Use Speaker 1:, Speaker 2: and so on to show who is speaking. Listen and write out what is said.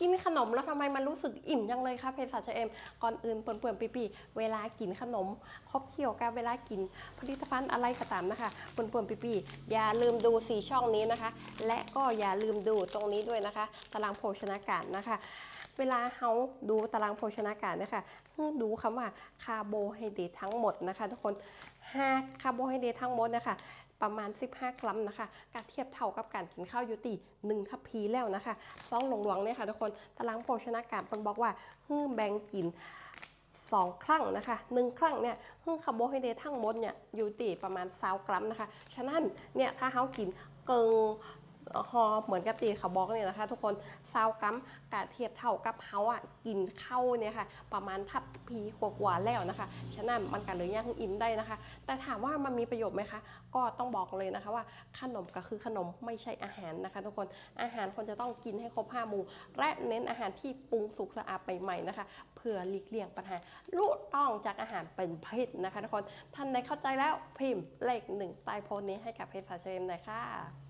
Speaker 1: กินขนมแล้วทำไมมันรู้สึกอิ่มจังเลยคะเภสัชเอ็มก่อนอื่นเปื่อนๆปีๆเวลากินขนมครบเคี่ยวกันเวลากินผลิตภัณฑ์อะไรก็ตามนะคะเปื่อนๆปีๆอย่าลืมดูสีช่องนี้นะคะ และก็อย่าลืมดูตรงนี้ด้วยนะคะ ตารางโภชนาการนะคะ เวลาเขาดูตารางโภชนาการนะคะให้ดูคำว่าคาร์โบไฮเดรตทั้งหมดนะคะ ทุกคนหากคาร์โบไฮเดรตทั้งหมดนะคะ ประมาณ 15 กรัมนะคะกาเทียบเท่ากับการกินข้าวยูตี1ทัพพีแล้วนะคะซองหลวงๆเนี่ยค่ะทุกคนตารางโภชนาการเพิ่นบอกว่าฮื้อแบ่งกิน2ครั้งนะคะ1ครั้งเนี่ยฮื้อคาร์โบไฮเดรตทั้งหมดเนี่ยอยู่ตีประมาณ20กรัมนะคะ ฉะนั้นเนี่ยถ้าเฮากินเกิง ฮอเหมือนกับตีขาบอกเนี่ยนะคะ ทุกคนซาวกัมกะเทียบเท่ากับเฮาอะกินเข้าเนี่ยค่ะ ประมาณทัพพีกว่าๆแล้วนะคะ ฉะนั้นมันกันเลยยังอิ่มได้นะคะ แต่ถามว่ามันมีประโยชน์ไหมคะ ก็ต้องบอกเลยนะคะว่าขนมก็คือขนมไม่ใช่อาหารนะคะ ทุกคนอาหารควรจะต้องกินให้ครบห้าหมู่และเน้นอาหารที่ปรุงสุกสะอาดใหม่ๆนะคะเพื่อหลีกเลี่ยงปัญหาลุต้องจากอาหารเป็นพิษนะคะ ทุกคนท่านได้เข้าใจแล้วพิมพ์เลขหนึ่งใต้โพสต์นี้ให้กับเพจสาเชมหน่อยค่ะ